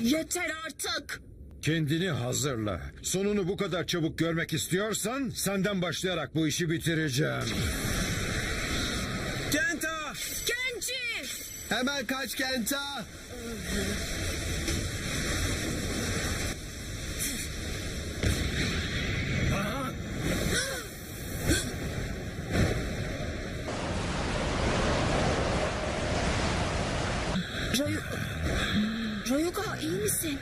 Yeter artık. Kendini hazırla. Sonunu bu kadar çabuk görmek istiyorsan senden başlayarak bu işi bitireceğim. Kenta! Kenji! Hemen kaç Kenta! Rayu... Rayuga iyi misin?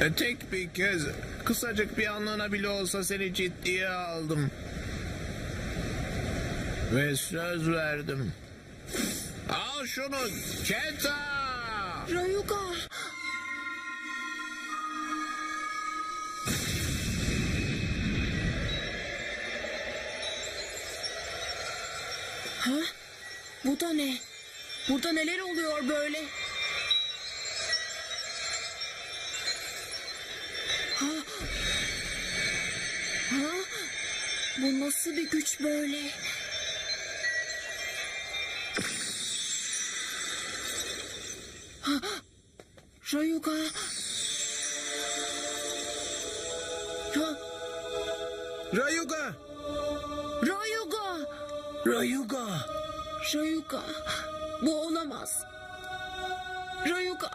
E, Tek bir kez kısacık bir anlığına bile olsa seni ciddiye aldım. Ve söz verdim. Al şunu Kenta! Rayuga! Ha? Bu da ne? Burada neler oluyor böyle? Ha? Ha? Bu nasıl bir güç böyle? Rayuga. Ra Rayuga! Rayuga. Rayuga! Rayuga. Bu olamaz. Rayuga.